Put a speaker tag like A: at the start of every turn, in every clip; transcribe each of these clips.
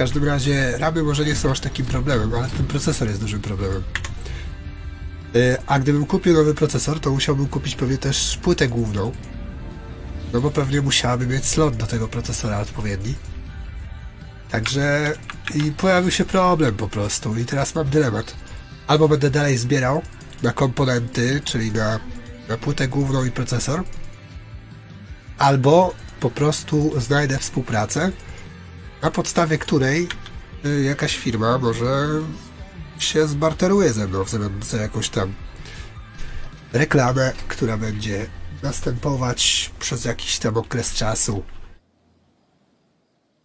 A: każdym razie ramy może nie są aż takim problemem, ale ten procesor jest dużym problemem. Yy, A gdybym kupił nowy procesor, to musiałbym kupić pewnie też płytę główną. No bo pewnie musiałaby mieć slot do tego procesora odpowiedni. Także i pojawił się problem po prostu i teraz mam dylemat. Albo będę dalej zbierał na komponenty, czyli na, na płytę główną i procesor, albo po prostu znajdę współpracę, na podstawie której y, jakaś firma może się zbarteruje ze mną w zamian za jakąś tam reklamę, która będzie następować przez jakiś tam okres czasu.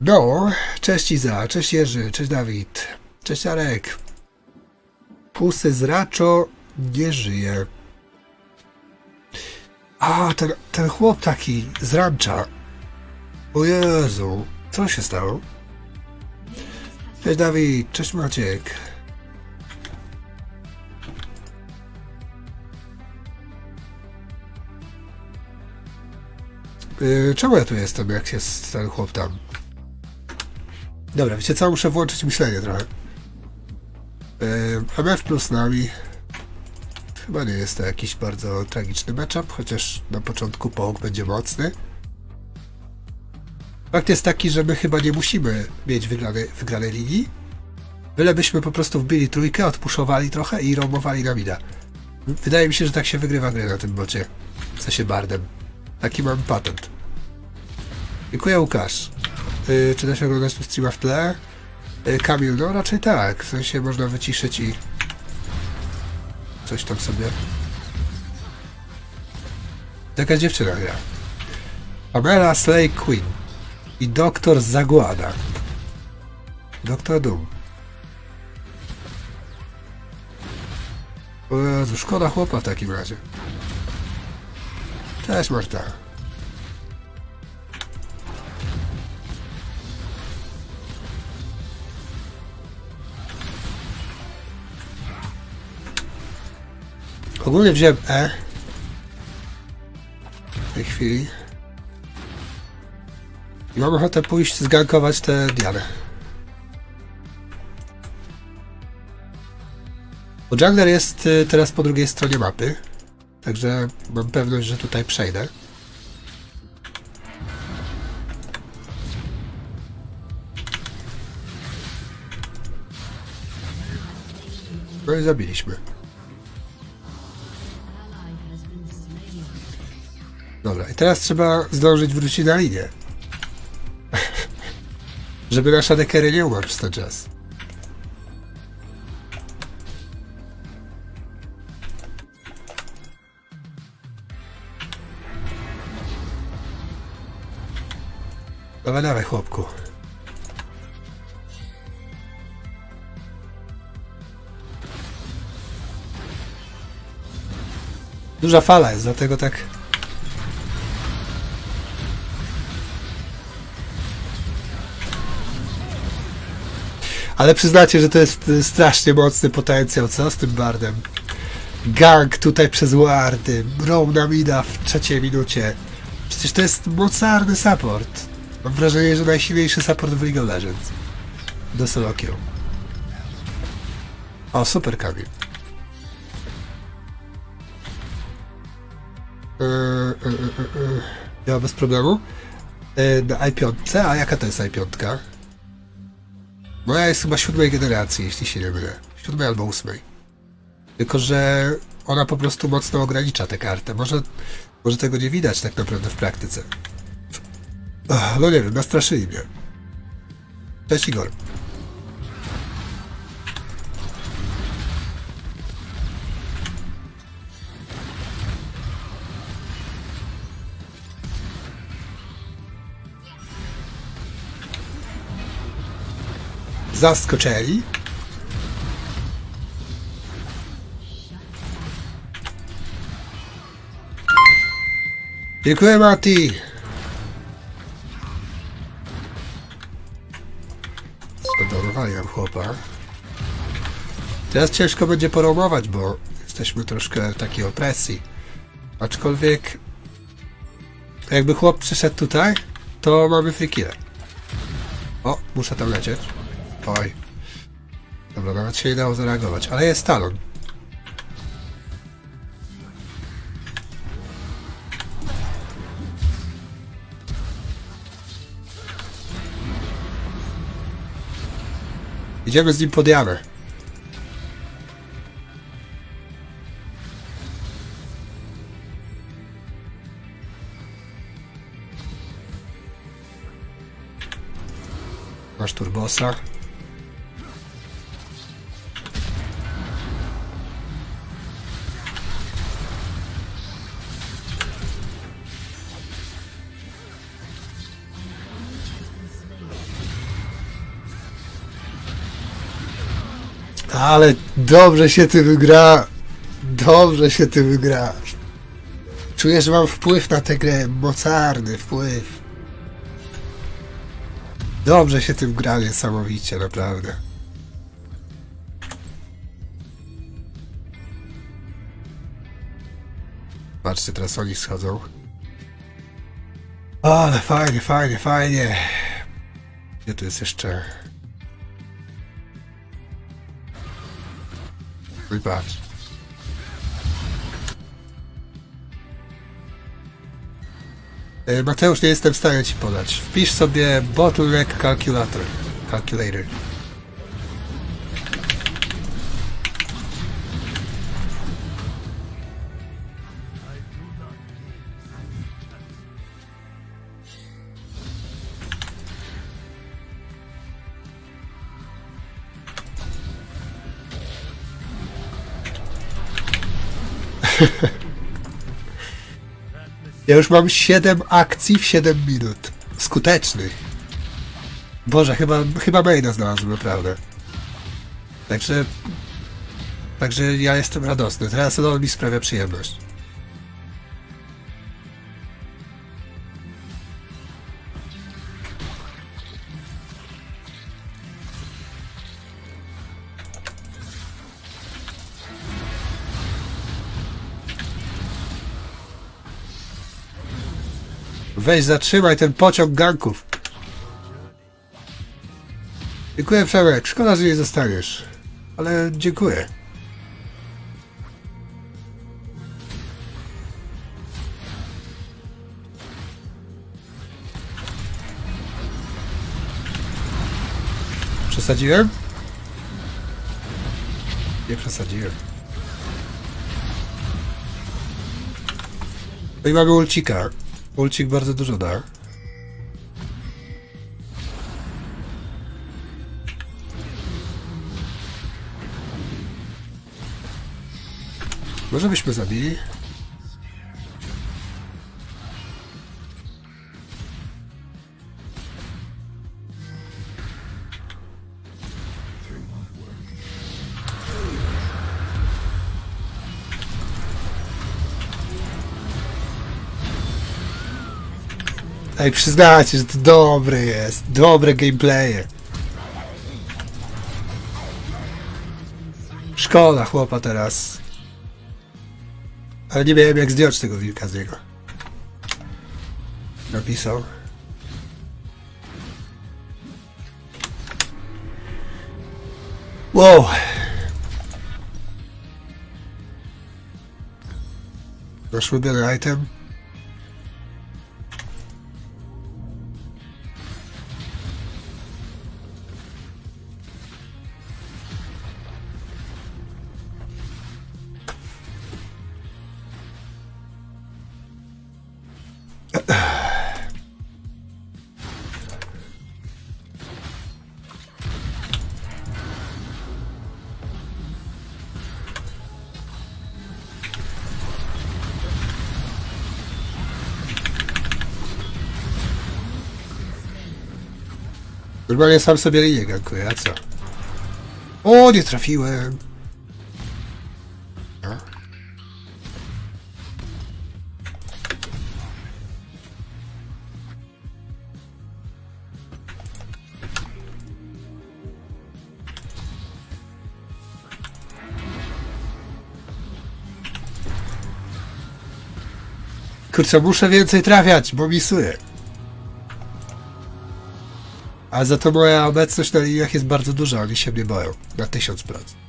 A: No, cześć Iza, cześć Jerzy, cześć Dawid, cześć Arek. Pusy z Raczo nie żyje. A, ten, ten chłop taki z rancza. O Jezu, co się stało? Cześć Dawid, cześć Maciek. Yy, czemu ja tu jestem, jak jest ten chłop tam? Dobra, wiecie co? Muszę włączyć myślenie trochę. Yy, MF plus nami. Chyba nie jest to jakiś bardzo tragiczny matchup, chociaż na początku połk będzie mocny. Fakt jest taki, że my chyba nie musimy mieć wygranej, wygranej linii. Bylebyśmy po prostu wbili trójkę, odpuszowali trochę i romowali na. Wydaje mi się, że tak się wygrywa gry na tym bocie. W sensie bardem. Taki mam patent. Dziękuję Łukasz. Yy, czy da się oglądać tu streama w tle? Yy, Kamil, no raczej tak. W sensie można wyciszyć i coś tam sobie. Jaka dziewczyna gra? Pamela Slay Queen i doktor Zagłada. Doktor Doom. O Jezu, szkoda chłopa w takim razie. Cześć Marta. Ogólnie wziąłem E. W tej chwili. Mam ochotę pójść zgankować te diany. Bo Jungler jest y, teraz po drugiej stronie mapy. Także mam pewność, że tutaj przejdę. No i zabiliśmy. Dobra, i teraz trzeba zdążyć wrócić na linię. Żeby nasza dekery nie umarł przez ten czas. Dawaj, dawaj, chłopku. Duża fala jest, dlatego tak Ale przyznacie, że to jest y, strasznie mocny potencjał, co z tym bardem? Gang tutaj przez wardy, Roam na mida w trzeciej minucie. Przecież to jest mocarny support. Mam wrażenie, że najsilniejszy support w League of Legends. Do solo queue. O, super Kamil. Yy, yy, yy, yy. Ja bez problemu. Yy, na i5, a jaka to jest i5? Moja jest chyba siódmej generacji, jeśli się nie mylę. Siódmej albo ósmej. Tylko, że ona po prostu mocno ogranicza tę kartę. Może, może tego nie widać tak naprawdę w praktyce. No nie wiem, nastraszyli mnie. Cześć Igor. Zaskoczeli. Dziękuję Mati. Skontrolowałem chłopa. Teraz ciężko będzie poromować, bo jesteśmy troszkę w takiej opresji. Aczkolwiek jakby chłop przyszedł tutaj, to mamy free killa. O, muszę tam lecieć. Oj. Dobra, nawet się nie dało zareagować, ale jest talon. Idziemy z nim pod jamę. Masz turbosa. Ale dobrze się tym gra. Dobrze się tym gra. Czuję, że mam wpływ na tę grę. Mocarny wpływ. Dobrze się tym gra niesamowicie, naprawdę. Patrzcie, teraz oni schodzą. Ale fajnie, fajnie, fajnie. Gdzie tu jest jeszcze? Patrz. E, Mateusz, nie jestem w stanie ci podać. Wpisz sobie bottleneck calculator. Calculator. Ja już mam 7 akcji w 7 minut. Skutecznych. Boże, chyba, chyba maina znalazłem, naprawdę. Także... Także ja jestem radosny. Teraz on mi sprawia przyjemność. Weź, zatrzymaj ten pociąg ganków. Dziękuję, Przemek. Szkoda, że nie zostaniesz. Ale dziękuję. Przesadziłem? Nie przesadziłem. No i mamy ulcika. Ulcik bardzo dużo da. Może byśmy zabili? Ej, przyznacie, że to dobre jest. Dobre gameplaye. Szkoda chłopa teraz. Ale nie wiem jak zdjąć tego wilka z niego. Napisał. Wow. Nasz ulubiony item. Normalnie sam sobie linię gankuję, a co? O, nie trafiłem! No. Kurczę, muszę więcej trafiać, bo misuję. A za to moja obecność na liniach jest bardzo duża, oni się mnie boją. Na 1000%.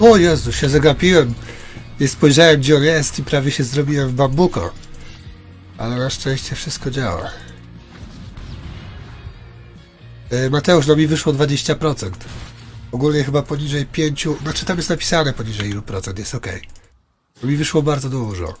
A: O Jezu, się zagapiłem. Nie spojrzałem gdzie on jest i prawie się zrobiłem w bambuko. Ale na szczęście wszystko działa. E, Mateusz, no mi wyszło 20%. Ogólnie chyba poniżej 5, znaczy tam jest napisane poniżej ilu procent, jest ok. Mi wyszło bardzo dużo.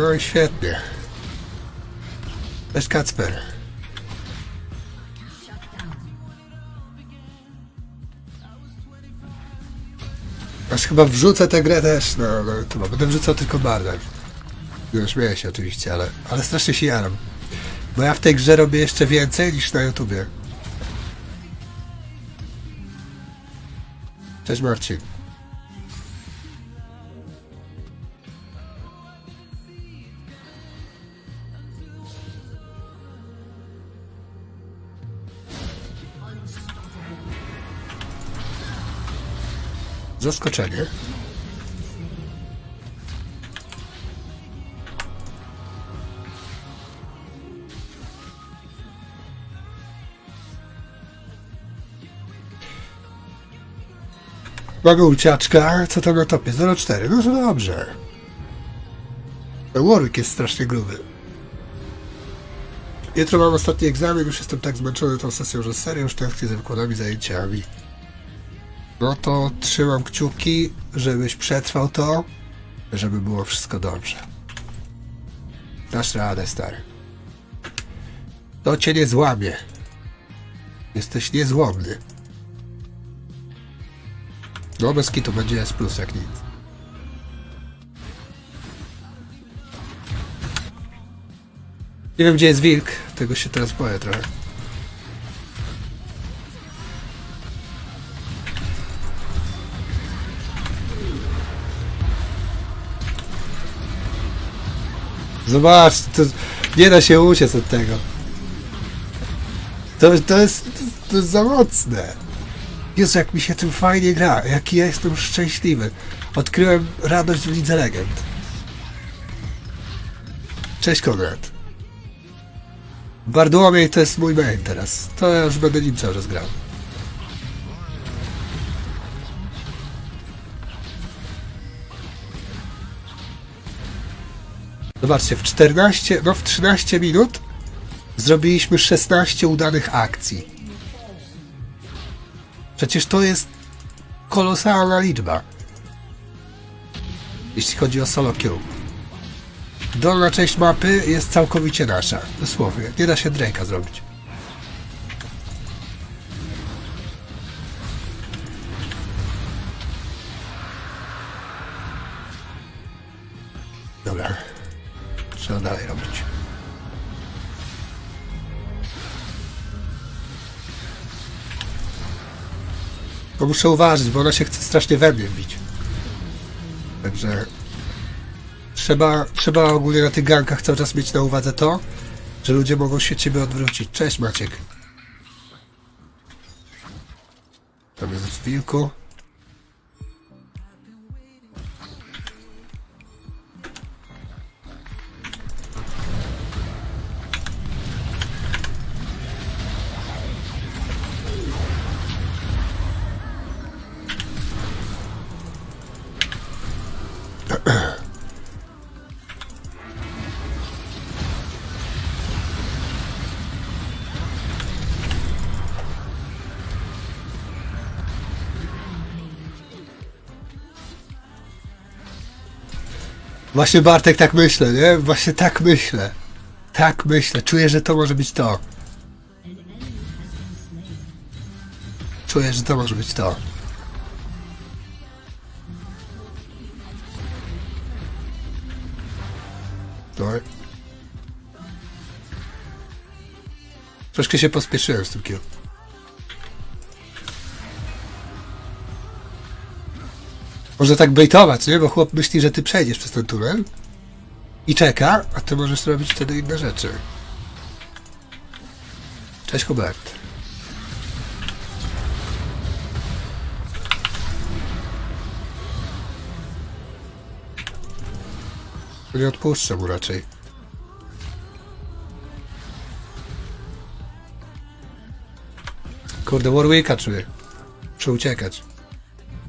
A: No i świetnie. Cześć Kacper. Aż chyba wrzucę tę grę też, no, no to będę wrzucał tylko bardem. No śmieję się oczywiście, ale, ale strasznie się jaram. Bo ja w tej grze robię jeszcze więcej niż na YouTubie. Cześć Marcin. Zaskoczenie. Mamy uciaczka, co tam na topie? 0,4, no to dobrze. Warwick jest strasznie gruby. Jutro mam ostatni egzamin, już jestem tak zmęczony tą sesją, że serio już tęsknię za wykładami, zajęciami. No to trzymam kciuki, żebyś przetrwał to, żeby było wszystko dobrze. Dasz radę, stary. To cię nie złamie. Jesteś niezłomny. No bez kitu będzie S plus jak nic. Nie wiem gdzie jest wilk, tego się teraz boję trochę. Zobacz, to nie da się uciec od tego. To, to, jest, to jest za mocne. Jezu, jak mi się tym fajnie gra, jaki ja jestem szczęśliwy. Odkryłem radość w Lidze Legend. Cześć Konrad. Bartłomiej to jest mój main teraz. To ja już będę nim cały czas grał. Zobaczcie, w 14, no w 13 minut zrobiliśmy 16 udanych akcji. Przecież to jest kolosalna liczba. Jeśli chodzi o solo queue. Dolna część mapy jest całkowicie nasza. Dosłownie. Nie da się Drake'a zrobić. Bo muszę uważać, bo ona się chce strasznie we mnie wbić. Także trzeba, trzeba ogólnie na tych gankach cały czas mieć na uwadze to, że ludzie mogą się ciebie odwrócić. Cześć Maciek. Tam jest w wilku. Właśnie Bartek tak myślę, nie? Właśnie tak myślę. Tak myślę. Czuję, że to może być to. Czuję, że to może być to. No. Troszkę się pospieszyłem z tym kierunkiem. Można tak baitować, nie? Bo chłop myśli, że ty przejdziesz przez ten tunel i czeka, a ty możesz robić wtedy inne rzeczy. Cześć Hubert. Nie odpuszczę mu raczej. Kurde, Warwicka czuję. Muszę uciekać.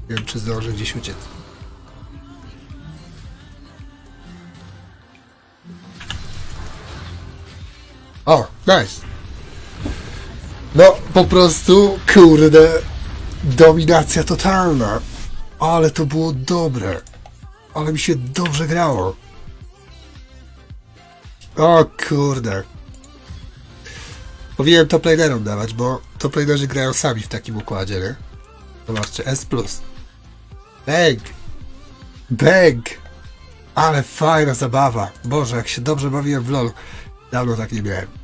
A: Nie wiem, czy zdążę gdzieś uciec. O, nice. No, po prostu, kurde, dominacja totalna. Ale to było dobre. Ale mi się dobrze grało. O kurde. Powinienem lanerom dawać, bo top lanerzy grają sami w takim układzie, nie? Zobaczcie, S+. Bang! Bang! Ale fajna zabawa. Boże, jak się dobrze bawiłem w LoL. Dawno tak nie miałem.